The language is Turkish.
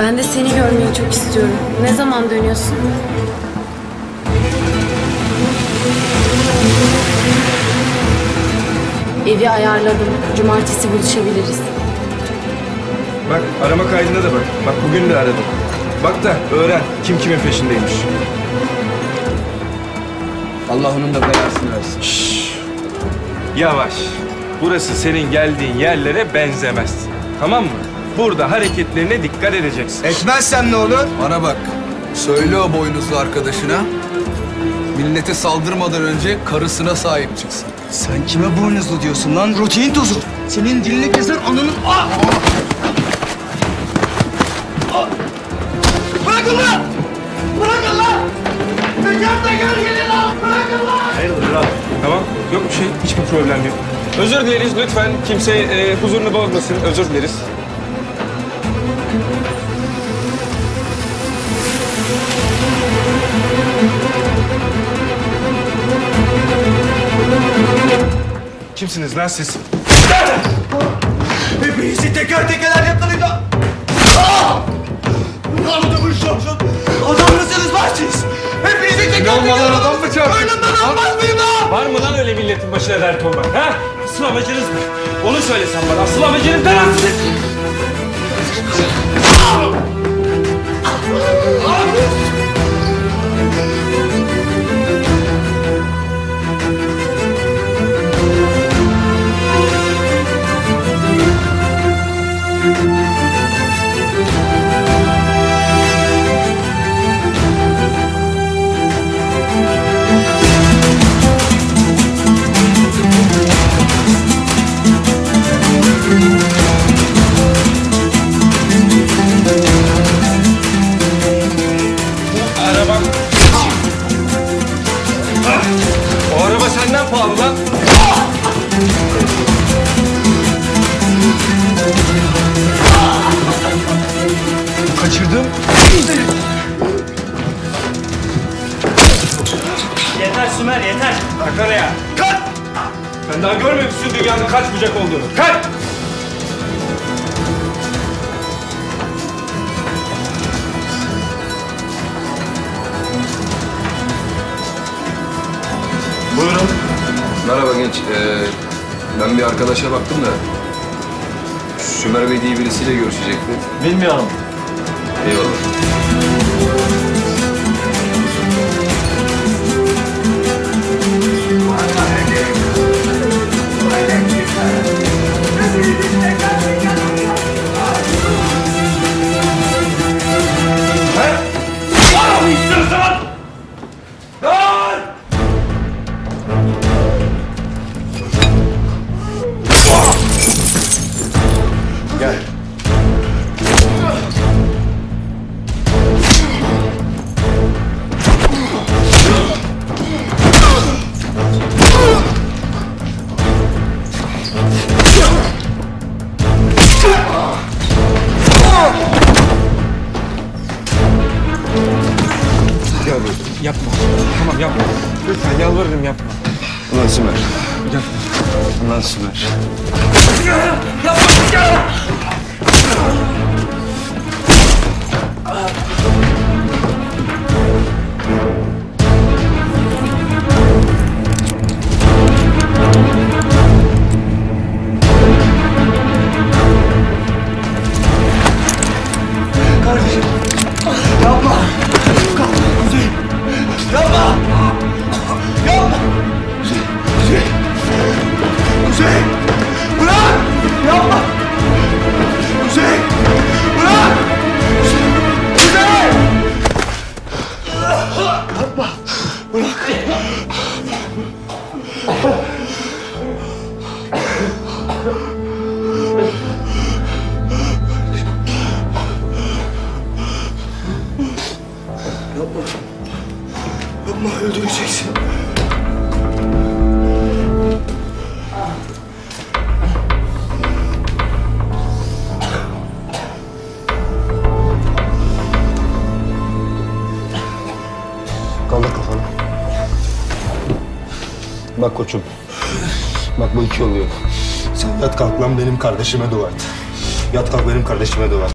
Ben de seni görmeyi çok istiyorum. Ne zaman dönüyorsun? Evi ayarladım. Cumartesi buluşabiliriz. Bak arama kaydına da bak. Bak bugün de aradım. Bak da öğren kim kimin peşindeymiş. Allah onun da belasını versin. Yavaş. Burası senin geldiğin yerlere benzemez. Tamam mı? Burada hareketlerine dikkat edeceksin. Etmezsem ne olur? Bana bak. Söyle o boynuzlu arkadaşına. Millete saldırmadan önce karısına sahip çıksın. Sen kime boynuzlu diyorsun lan? Rutin tozu. Senin dilini keser ananın... Ah! Ah! Bırakın lan! Bırakın lan! Teker teker gelin lan! Bırakın lan! Hayırdır abi? Tamam. Yok bir şey. Hiçbir problem yok. Özür dileriz lütfen. Kimse e, huzurunu bozmasın. Özür dileriz. Kimsiniz lan siz? Hepinizi teker teker yakalayacağım. Ah! Lan adamı şapşal. Adam mısınız lan siz? Hepinizi teker teker... olmadan adam mı çarptın? Önümden almaz mıyım lan? Var mı lan öyle milletin başına dert olmak? Ha? Asıl amacınız ne? Onu söylesen bana. Asıl amacınız ne lan sizin? Yeter Sümer yeter. Kalk oraya. Kalk! Sen daha görmemişsin dünyanın kaç bucak olduğunu. Kalk! Buyurun. Merhaba genç. Ee, ben bir arkadaşa baktım da. Sümer Bey diye birisiyle görüşecekti. Bilmiyorum. Eyvallah. Yapma. Tamam yapma. Lütfen yalvarırım yapma. Ulan Sümer. Ulan Sümer. Kardeşim. Yapma. Yapma öldüreceksin. Bak koçum. Bak bu iki oluyor. Sen yat kalk lan benim kardeşime dua et. Yat kalk benim kardeşime dua et.